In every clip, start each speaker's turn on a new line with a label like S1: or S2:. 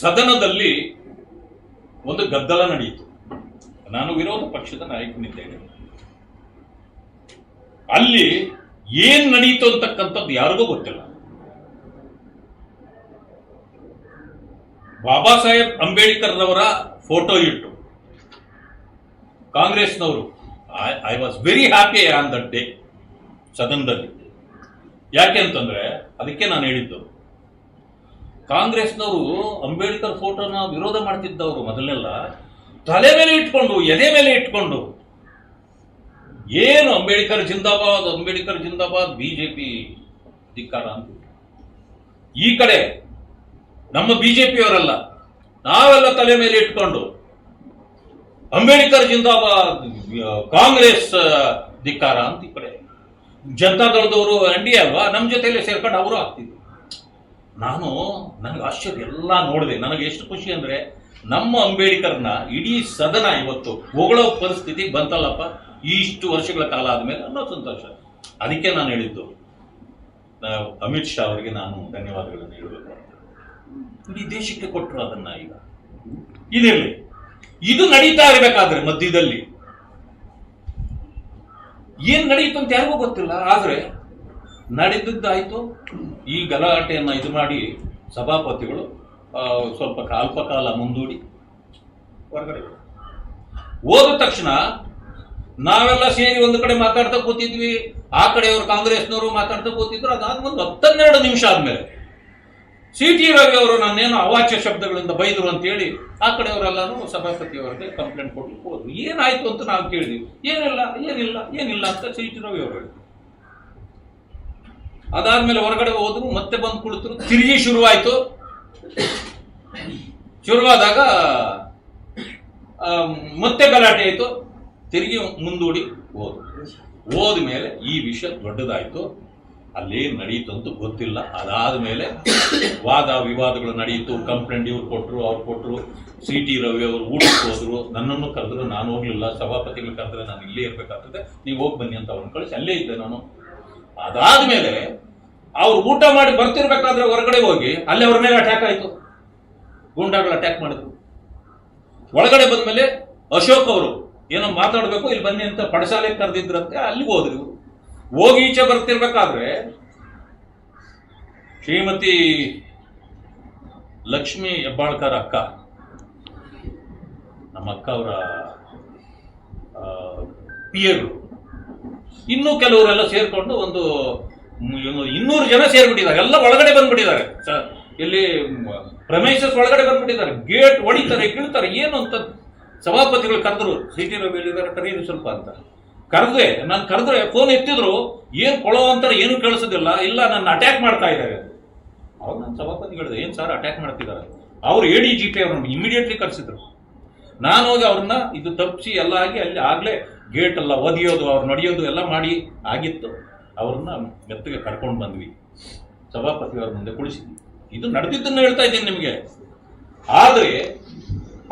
S1: ಸದನದಲ್ಲಿ ಒಂದು ಗದ್ದಲ ನಡೆಯಿತು. ನಾನು ವಿರೋಧ ಪಕ್ಷದ ನಾಯಕನಿದ್ದೇನೆ. ಅಲ್ಲಿ ಏನ್ ನಡೀತು ಅಂತಕ್ಕಂಥದ್ದು ಯಾರಿಗೂ ಗೊತ್ತಿಲ್ಲ. ಬಾಬಾ ಸಾಹೇಬ್ ಅಂಬೇಡ್ಕರ್ ರವರ ಫೋಟೋ ಇಟ್ಟು ಕಾಂಗ್ರೆಸ್ನವರು I was very happy on that day ಸದನದಲ್ಲಿ. ಯಾಕೆ ಅಂತಂದ್ರೆ, ಅದಕ್ಕೆ ನಾನು ಹೇಳಿದ್ದು ಕಾಂಗ್ರೆಸ್ನವರು ಅಂಬೇಡ್ಕರ್ ಫೋಟೋನ ವಿರೋಧ ಮಾಡ್ತಿದ್ದವರು ಮೊದಲೆಲ್ಲ ತಲೆ ಮೇಲೆ ಇಟ್ಕೊಂಡು, ಎದೆ ಮೇಲೆ ಇಟ್ಕೊಂಡು. ಏನು ಅಂಬೇಡ್ಕರ್ ಜಿಂದಾಬಾದ್ ಅಂಬೇಡ್ಕರ್ ಜಿಂದಾಬಾದ್ ಬಿಜೆಪಿ ಧಿಕ್ಕಾರ ಅಂತ. ಈ ಕಡೆ ನಮ್ಮ ಬಿಜೆಪಿಯವರಲ್ಲ, ನಾವೆಲ್ಲ ತಲೆ ಮೇಲೆ ಇಟ್ಕೊಂಡು ಅಂಬೇಡ್ಕರ್ ಜಿಂದಾಬಾದ್, ಕಾಂಗ್ರೆಸ್ ಧಿಕ್ಕಾರ ಅಂತ ಈ ಕಡೆ. ಜನತಾದಳದವರು ಎನ್ ಡಿ ಅಲ್ವಾ? ನಮ್ಮ ಜೊತೆಯಲ್ಲಿ ಸೇರ್ಕೊಂಡು ಅವರು ಆಗ್ತಿದ್ರು. ನಾನು ನನಗೆ ಆಶ್ಚರ್ಯ, ಎಲ್ಲ ನೋಡಿದೆ. ನನಗೆ ಎಷ್ಟು ಖುಷಿ ಅಂದ್ರೆ ನಮ್ಮ ಅಂಬೇಡ್ಕರ್ನ ಇಡೀ ಸದನ ಇವತ್ತು ಹೊಗಳೋ ಪರಿಸ್ಥಿತಿ ಬಂತಲ್ಲಪ್ಪ. ಇಷ್ಟು ವರ್ಷಗಳ ಕಾಲ ಆದಮೇಲೆ ಅನ್ನೋ ಸಂತೋಷ. ಅದಕ್ಕೆ ನಾನು ಹೇಳಿದ್ದು ಅಮಿತ್ ಶಾ ಅವರಿಗೆ ನಾನು ಧನ್ಯವಾದಗಳನ್ನು ಹೇಳಬೇಕು. ಇಡೀ ದೇಶಕ್ಕೆ ಕೊಟ್ಟರು ಅದನ್ನ ಈಗ. ಇದಿರಲಿ. ಇದು ನಡೀತಾ ಇರಬೇಕಾದ್ರೆ ಮಧ್ಯದಲ್ಲಿ. ಏನ್ ನಡೀತು ಅಂತ ಯಾರಿಗೂ ಗೊತ್ತಿಲ್ಲ. ಆದ್ರೆ ನಡೆದಿದ್ದಾಯ್ತು. ಈ ಗಲಾಟೆಯನ್ನು ಇದು ಮಾಡಿ ಸಭಾಪತಿಗಳು ಸ್ವಲ್ಪ ಅಲ್ಪ ಕಾಲ ಮುಂದೂಡಿ. ಹೊರಗಡೆ. ಹೋದ ತಕ್ಷಣ ನಾವೆಲ್ಲ ಸೇರಿ ಒಂದು ಕಡೆ ಮಾತಾಡ್ತಾ ಕೂತಿದ್ವಿ. ಆ ಕಡೆಯವರು ಕಾಂಗ್ರೆಸ್ನವರು ಮಾತಾಡ್ತಾ ಕೂತಿದ್ರು. ಅದಾದ ಒಂದು ಹತ್ತನ್ನೆರಡು ನಿಮಿಷ ಆದ್ಮೇಲೆ ಸಿ ಟಿ ರವಿ ಅವರು ನಾನೇನು ಅವಾಚ್ಯ ಶಬ್ದಗಳಿಂದ ಬೈದರು ಅಂತೇಳಿ ಆ ಕಡೆಯವರೆಲ್ಲಾನು ಸಭಾಪತಿಯವರಿಗೆ ಕಂಪ್ಲೇಂಟ್ ಕೊಟ್ಟು ಹೋದ್ರು. ಏನಾಯ್ತು ಅಂತ ನಾವು ಕೇಳಿದ್ವಿ. ಏನಿಲ್ಲ ಏನಿಲ್ಲ ಏನಿಲ್ಲ ಅಂತ ಸಿ ಟಿ ರವಿ ಅವರು ಹೇಳಿದ್ರು. ಅದಾದ್ಮೇಲೆ ಹೊರಗಡೆ ಹೋದ್ರು, ಮತ್ತೆ ಬಂದು ಕುಳಿತರು. ತಿರುಗಿ ಶುರುವಾಯ್ತು. ಶುರುವಾದಾಗ ಮತ್ತೆ ಗಲಾಟೆ ಆಯ್ತು. ತಿರುಗಿ ಮುಂದೂಡಿ ಹೋದ್ರು. ಹೋದ ಮೇಲೆ ಈ ವಿಷಯ ದೊಡ್ಡದಾಯ್ತು. ಅಲ್ಲಿ ನಡೆಯಿತು ಅಂತ ಗೊತ್ತಿಲ್ಲ. ಅದಾದ ಮೇಲೆ ವಾದ ವಿವಾದಗಳು ನಡೆಯಿತು ಕಂಪ್ಲೇಂಟ್ ಇವ್ರು ಕೊಟ್ಟರು ಅವ್ರು ಕೊಟ್ಟರು ಸಿ ಟಿ ರವಿ ಅವರು ಊಟಕ್ಕೆ ಹೋದರು. ನನ್ನನ್ನು ಕರೆದ್ರು ನಾನು ಹೋಗ್ಲಿಲ್ಲ. ಸಭಾಪತಿಗಳು ಕರೆದ್ರೆ ನಾನು ಇಲ್ಲೇ ಇರಬೇಕಾಗ್ತದೆ. ನೀವು ಹೋಗಿ ಬನ್ನಿ ಅಂತ ಅವ್ರನ್ನ ಕಳಿಸಿ, ಅಲ್ಲೇ ಇದ್ದೆ ನಾನು. ಅದಾದ್ಮೇಲೆ ಅವ್ರು ಊಟ ಮಾಡಿ ಬರ್ತಿರ್ಬೇಕಾದ್ರೆ ಹೊರಗಡೆ ಹೋಗಿ, ಅಲ್ಲಿ ಅವ್ರ ಮೇಲೆ ಅಟ್ಯಾಕ್ ಆಯ್ತು. ಗೂಂಡಾಗಳು ಅಟ್ಯಾಕ್ ಮಾಡಿದ್ರು. ಒಳಗಡೆ ಬಂದ್ಮೇಲೆ ಅಶೋಕ್ ಅವರು ಏನೋ ಮಾತಾಡ್ಬೇಕು, ಇಲ್ಲಿ ಬನ್ನಿ ಅಂತ ಪಡಶಾಲೆ ಕರೆದಿದ್ರಂತೆ ಅಲ್ಲಿಗೆ ಹೋದ್ರು. ಇವರು ಹೋಗಿ ಈಚೆ ಬರ್ತಿರ್ಬೇಕಾದ್ರೆ ಶ್ರೀಮತಿ ಲಕ್ಷ್ಮಿ ಹೆಬ್ಬಾಳ್ಕರ್ ಅಕ್ಕ, ನಮ್ಮ ಅಕ್ಕ ಅವರ ಪಿಯರು ಇನ್ನೂ ಕೆಲವರೆಲ್ಲ ಸೇರಿಕೊಂಡು ಒಂದು ಇನ್ನೂರು ಜನ ಸೇರ್ಬಿಟ್ಟಿದ್ದಾರೆ. ಎಲ್ಲ ಒಳಗಡೆ ಬಂದ್ಬಿಟ್ಟಿದ್ದಾರೆ. ಇಲ್ಲಿ ಪ್ರಮೇಶಸ್ ಒಳಗಡೆ ಬಂದ್ಬಿಟ್ಟಿದ್ದಾರೆ. ಗೇಟ್ ಹೊಡಿತಾರೆ, ಕೀಳ್ತಾರೆ. ಏನು ಅಂತ ಸಭಾಪತಿಗಳು ಕರೆದ್ರು. ಸಿ ಟಿ ರವಿ ಹೇಳಿದ್ದಾರೆ ಸ್ವಲ್ಪ ಅಂತ. ಕರೆದ್ರೆ, ನಾನು ಕರೆದ್ರೆ ಫೋನ್ ಎತ್ತಿದ್ರು, ಏನು ಕೊಳೋ ಅಂತಾರೆ ಏನು ಕೇಳಿಸೋದಿಲ್ಲ. ಇಲ್ಲ, ನನ್ನ ಅಟ್ಯಾಕ್ ಮಾಡ್ತಾ ಇದ್ದಾರೆ. ಅವ್ರು ನನ್ನ ಸಭಾಪತಿ ಹೇಳಿದೆ ಏನ್ ಸರ್ ಅಟ್ಯಾಕ್ ಮಾಡ್ತಿದ್ದಾರೆ? ಅವ್ರು ಎ ಡಿ ಜಿ ಪಿ ಅವ್ರನ್ನ ಇಮಿಡಿಯೇಟ್ಲಿ ಕರೆಸಿದ್ರು. ನಾನು ಹೋಗಿ ಅವ್ರನ್ನ ಇದು ತಪ್ಪಿಸಿ, ಎಲ್ಲ ಆಗಿ ಅಲ್ಲಿ ಆಗ್ಲೇ ಗೇಟ್ ಎಲ್ಲ ಒದಿಯೋದು, ಅವ್ರು ನಡೆಯೋದು ಎಲ್ಲ ಮಾಡಿ ಆಗಿತ್ತು. ಅವ್ರನ್ನ ಮೆತ್ತಗೆ ಕರ್ಕೊಂಡು ಬಂದ್ವಿ. ಸಭಾಪತಿ ಅವ್ರ ಮುಂದೆ ಕುಳಿಸಿದ್ವಿ. ಇದು ನಡೆದಿದ್ದನ್ನು ಹೇಳ್ತಾ ಇದ್ದೀನಿ ನಿಮಗೆ. ಆದ್ರೆ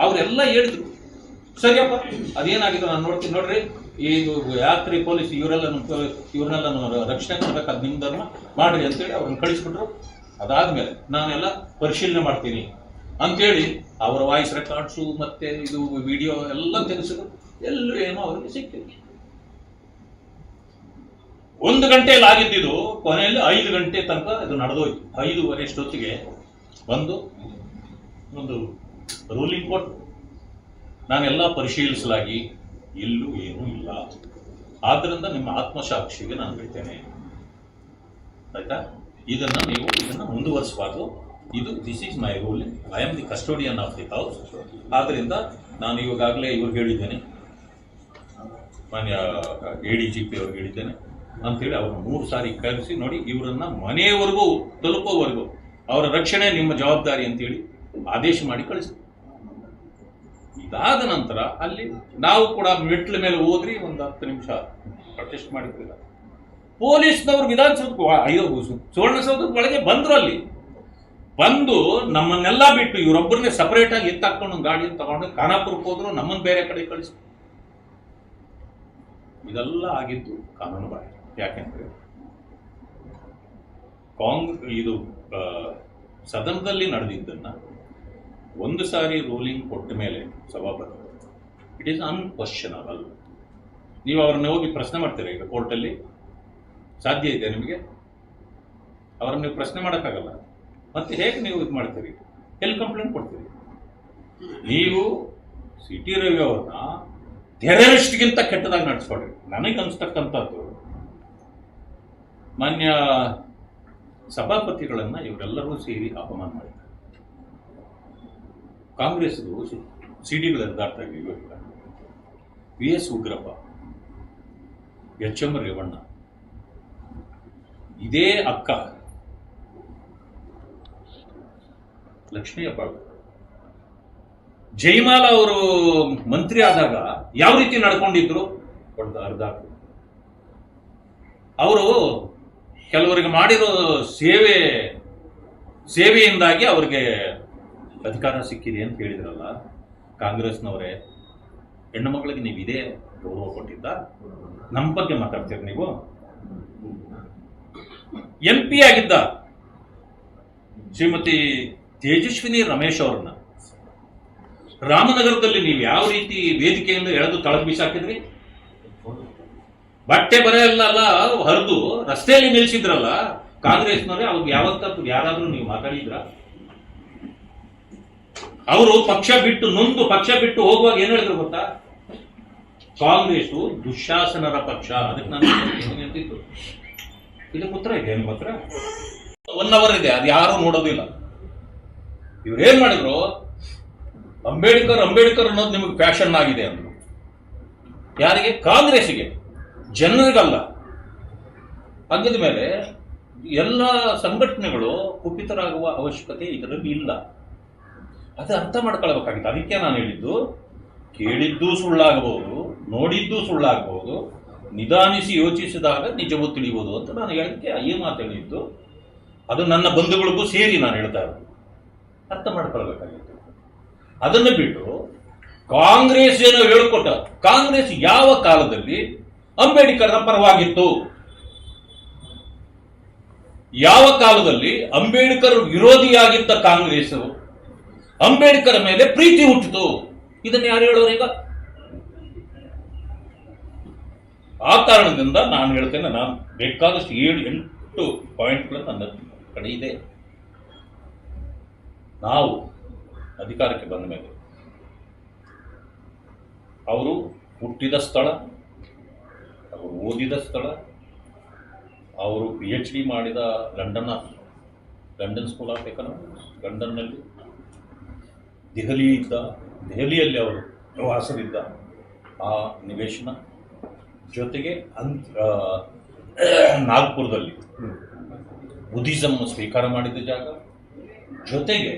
S1: ಅವರೆಲ್ಲ ಹೇಳಿದ್ರು, ಸರಿಯಪ್ಪ, ಅದೇನಾಗಿದೆ ನಾನು ನೋಡ್ತೀನಿ ನೋಡ್ರಿ. ಇದು ಯಾತ್ರಿ ಪೊಲೀಸ್ ಇವರೆಲ್ಲ ಇವ್ರನ್ನೆಲ್ಲ ರಕ್ಷಣೆ ಮಾಡ್ಬೇಕು ಅದು ನಿಮ್ಮ ಧರ್ಮ. ಮಾಡ್ರಿ ಅಂತೇಳಿ ಅವ್ರನ್ನ ಕಳಿಸ್ಬಿಟ್ರು. ಅದಾದ್ಮೇಲೆ ನಾನೆಲ್ಲ ಪರಿಶೀಲನೆ ಮಾಡ್ತೀನಿ. ಅಂತೇಳಿ ಅವರ ವಾಯ್ಸ್ ರೆಕಾರ್ಡ್ಸು ಮತ್ತೆ ಇದು ವಿಡಿಯೋ ಎಲ್ಲ ತೆಗೆಸಿದ್ರು. ಎಲ್ಲರೂ ಏನೋ ಅವರಿಗೆ ಒಂದು ಗಂಟೆಯಲ್ಲಿ ಆಗಿದ್ದಿದ್ದು ಕೊನೆಯಲ್ಲಿ ಐದು ಗಂಟೆ ತನಕ ಇದು ನಡೆದೋಯ್ತು. ಐದೂವರೆ ಅಷ್ಟೊತ್ತಿಗೆ ಬಂದು ಒಂದು ರೂಲಿಂಗ್ ಕೊಟ್ಟು ನಾನೆಲ್ಲ ಪರಿಶೀಲಿಸಲಾಗಿ ಇಲ್ಲೂ ಏನೂ ಇಲ್ಲ. ಆದ್ರಿಂದ ನಿಮ್ಮ ಆತ್ಮಸಾಕ್ಷಿಗೆ ನಾನು ಬಿಡ್ತೇನೆ ಆಯ್ತಾ? ಇದನ್ನ ನೀವು ಇದನ್ನ ಮುಂದುವರಿಸಬಾರ್ದು. ಇದು this is my rule I am the custodian of the house ಆದ್ದರಿಂದ ನಾನು ಇವಾಗಲೇ ಇವ್ರಿಗೆ ಹೇಳಿದ್ದೇನೆ. ಮಾನ್ಯ ಎ ಡಿ ಜಿ ಪಿ ಅವ್ರಿಗೆ ಹೇಳಿದ್ದೇನೆ. ಅಂತೇಳಿ ಅವ್ರನ್ನ ಮೂರು ಸಾರಿ ಕರೆಸಿ ನೋಡಿ ಇವರನ್ನ ಮನೆಯವರೆಗೂ ತಲುಪೋವರೆಗೂ ಅವರ ರಕ್ಷಣೆ ನಿಮ್ಮ ಜವಾಬ್ದಾರಿ ಅಂತೇಳಿ ಆದೇಶ ಮಾಡಿ ಕಳಿಸಿ. ಇದಾದ ನಂತರ ಅಲ್ಲಿ ನಾವು ಕೂಡ ಮೆಟ್ಲ ಮೇಲೆ ಹೋದ್ರಿ ಒಂದು ಹತ್ತು ನಿಮಿಷ ಪ್ರೊಟೆಸ್ಟ್ ಮಾಡಿದ್ರಿಲ್ಲ ಪೊಲೀಸ್ನವರು ವಿಧಾನಸೌಧಕ್ಕೆ ಐದು ಸುವರ್ಣಸೌಧದ ಒಳಗೆ ಬಂದ್ರು ಅಲ್ಲಿ. ಬಂದು ನಮ್ಮನ್ನೆಲ್ಲ ಬಿಟ್ಟು ಇವರೊಬ್ಬರನ್ನೇ ಸಪರೇಟ್ ಆಗಿ ಒಂದು ಗಾಡಿ ತಗೊಂಡು ಖಾನಾಪುರಕ್ಕೆ ಹೋದ್ರು ನಮ್ಮನ್ನ ಬೇರೆ ಕಡೆ ಕಳಿಸಿ. ಇದೆಲ್ಲ ಆಗಿದ್ದು ಕಾನೂನು ಬಾಹಿರ. ಯಾಕೆಂದ್ರೆ ಕಾಂಗ್ ಇದು ಸದನದಲ್ಲಿ ನಡೆದಿದ್ದನ್ನ ಒಂದು ಸಾರಿ ರೂಲಿಂಗ್ ಕೊಟ್ಟ ಮೇಲೆ ಸಭಾಪತಿ. ಇಟ್ ಈಸ್ ಅನ್ಕ್ವಶನಬಲ್ ನೀವು ಅವ್ರನ್ನ ಹೋಗಿ ಪ್ರಶ್ನೆ ಮಾಡ್ತೀರಾ ಈಗ ಕೋರ್ಟಲ್ಲಿ? ಸಾಧ್ಯ ಇದೆ ನಿಮಗೆ? ಅವ್ರನ್ನ ನೀವು ಪ್ರಶ್ನೆ ಮಾಡೋಕ್ಕಾಗಲ್ಲ. ಮತ್ತೆ ಹೇಗೆ ನೀವು ಇದು ಮಾಡ್ತೀರಿ? ಎಲ್ಲಿ ಕಂಪ್ಲೇಂಟ್ ಕೊಡ್ತೀರಿ? ನೀವು ಸಿ ಟಿ ರವಿ ಅವ್ರನ್ನ ಟೆರರಿಸ್ಟ್ಗಿಂತ ಕೆಟ್ಟದಾಗಿ ನಡೆಸ್ಕೊಡ್ರಿ ನನಗೆ ಅನ್ಸ್ತಕ್ಕಂಥದ್ದು ಮಾನ್ಯ ಸಭಾಪತಿಗಳನ್ನ ಇವರೆಲ್ಲರೂ ಸೇರಿ ಅಪಮಾನ ಮಾಡಿದ್ದಾರೆ ಕಾಂಗ್ರೆಸ್ದು ಸಿಡಿಗಳು ಹರಿದಾಡ್ತಾ ಇವೆ V S Ugrappa H M Revanna, ಇದೇ ಅಕ್ಕ ಲಕ್ಷ್ಮೀ ಜೈಮಾಲ ಅವರು ಮಂತ್ರಿ ಆದಾಗ ಯಾವ ರೀತಿ ನಡ್ಕೊಂಡಿದ್ರು? ಅರ್ಧ. ಅವರು ಕೆಲವರಿಗೆ ಮಾಡಿರೋ ಸೇವೆ, ಸೇವೆಯಿಂದಾಗಿ ಅವ್ರಿಗೆ ಅಧಿಕಾರ ಸಿಕ್ಕಿದೆ ಅಂತ ಹೇಳಿದ್ರಲ್ಲ, ಕಾಂಗ್ರೆಸ್ನವರೇ, ಹೆಣ್ಣು ಮಕ್ಕಳಿಗೆ ನೀವು ಇದೇ ಗೌರವ ಕೊಟ್ಟಿದ್ದ, ನಮ್ಮ ಬಗ್ಗೆ ಮಾತಾಡ್ತೀರಿ ನೀವು? ಎಂ ಪಿ ಆಗಿದ್ದ ಶ್ರೀಮತಿ ತೇಜಸ್ವಿನಿ ರಮೇಶ್ ಅವ್ರನ್ನ, ರಾಮನಗರದಲ್ಲಿ ನೀವು ಯಾವ ರೀತಿ ವೇದಿಕೆಯಿಂದ ಎಳೆದು ತಳಗ್ ಬೀಸಾಕಿದ್ರಿ? ಬಟ್ಟೆ ಬರೆಯಲ್ಲ ಹರಿದು ರಸ್ತೆಯಲ್ಲಿ ನಿಲ್ಸಿದ್ರಲ್ಲ ಕಾಂಗ್ರೆಸ್ನವರೇ, ಅವ್ರಿಗೆ ಯಾವತ್ತೂ ಯಾರಾದ್ರೂ ನೀವು ಮಾತಾಡಿದ್ರ? ಅವರು ಪಕ್ಷ ಬಿಟ್ಟು, ನೊಂದು ಪಕ್ಷ ಬಿಟ್ಟು ಹೋಗುವಾಗ ಏನ್ ಹೇಳಿದ್ರು ಗೊತ್ತಾ? ಕಾಂಗ್ರೆಸ್ ದುಶಾಸನರ ಪಕ್ಷ. ಅದಕ್ಕೆ ನಾನು ಇದಕ್ಕೆ ಉತ್ತರ ಇದೆ ಏನು ಮಾತ್ರ ಒನ್ ಅವರ್ ಇದೆ, ಅದು ಯಾರು ನೋಡೋದಿಲ್ಲ. ಇವ್ರು ಏನ್ ಮಾಡಿದ್ರು? ಅಂಬೇಡ್ಕರ್ ಅಂಬೇಡ್ಕರ್ ಅನ್ನೋದು ನಿಮಗೆ ಫ್ಯಾಷನ್ ಆಗಿದೆ ಅಂದ್ರು. ಯಾರಿಗೆ? ಕಾಂಗ್ರೆಸ್ಸಿಗೆ. ಜನರಿಗಲ್ಲ ಹಾಗಿದ ಮೇಲೆ ಎಲ್ಲ ಸಂಘಟನೆಗಳು ಕುಪಿತರಾಗುವ ಅವಶ್ಯಕತೆ ಇದರಲ್ಲಿ ಇಲ್ಲ. ಅದು ಅರ್ಥ ಮಾಡ್ಕೊಳ್ಬೇಕಾಗಿತ್ತು. ಅದಕ್ಕೆ ನಾನು ಹೇಳಿದ್ದು, ಕೇಳಿದ್ದು ಸುಳ್ಳಾಗಬಹುದು, ನೋಡಿದ್ದು ಸುಳ್ಳಾಗಬಹುದು, ನಿಧಾನಿಸಿ ಯೋಚಿಸಿದಾಗ ನಿಜವೂ ತಿಳಿಯಬಹುದು ಅಂತ ನಾನು ಹೇಳಕ್ಕೆ ಈ ಮಾತು ಹೇಳಿದ್ದು. ಅದು ನನ್ನ ಬಂಧುಗಳಿಗೂ ಸೇರಿ ನಾನು ಹೇಳ್ತಾ ಇರೋದು. ಅರ್ಥ ಮಾಡ್ಕೊಳ್ಬೇಕಾಗಿತ್ತು. ಅದನ್ನು ಬಿಟ್ಟು ಕಾಂಗ್ರೆಸ್ ಏನೋ ಹೇಳ್ಕೊಟ್ಟ. ಕಾಂಗ್ರೆಸ್ ಯಾವ ಕಾಲದಲ್ಲಿ ಅಂಬೇಡ್ಕರ್ನ ಪರವಾಗಿತ್ತು. ಯಾವ ಕಾಲದಲ್ಲಿ ಅಂಬೇಡ್ಕರ್ ವಿರೋಧಿಯಾಗಿದ್ದ ಕಾಂಗ್ರೆಸ್ ಅಂಬೇಡ್ಕರ್ ಮೇಲೆ ಪ್ರೀತಿ ಹುಟ್ಟಿತು. ಇದನ್ನ ಯಾರು ಹೇಳೋರು ಈಗ? ಆ ಕಾರಣದಿಂದ ನಾನು ಹೇಳ್ತೇನೆ, ನಾನು ಬೇಕಾದಷ್ಟು ಏಳು, ಎಂಟು ಪಾಯಿಂಟ್ಗಳು ನನ್ನ ಕಡೆ ಇದೆ. ನಾವು ಅಧಿಕಾರಕ್ಕೆ ಬಂದ ಮೇಲೆ ಅವರು ಹುಟ್ಟಿದ ಸ್ಥಳ ಅವರು ಓದಿದ ಸ್ಥಳ ಅವರು ಪಿ ಎಚ್ ಡಿ ಮಾಡಿದ London London School of Economics ಲಂಡನ್ನಲ್ಲಿ. ದೆಹಲಿ ಇದ್ದ ದೆಹಲಿಯಲ್ಲಿ ಅವರು ವಾಸರಿದ್ದ ಆ ನಿವೇಶನ ಜೊತೆಗೆ ಅಂತ್ ನಾಗ್ಪುರದಲ್ಲಿ ಬುದ್ಧಿಸಮ್ ಸ್ವೀಕಾರ ಮಾಡಿದ ಜಾಗ. ಜೊತೆಗೆ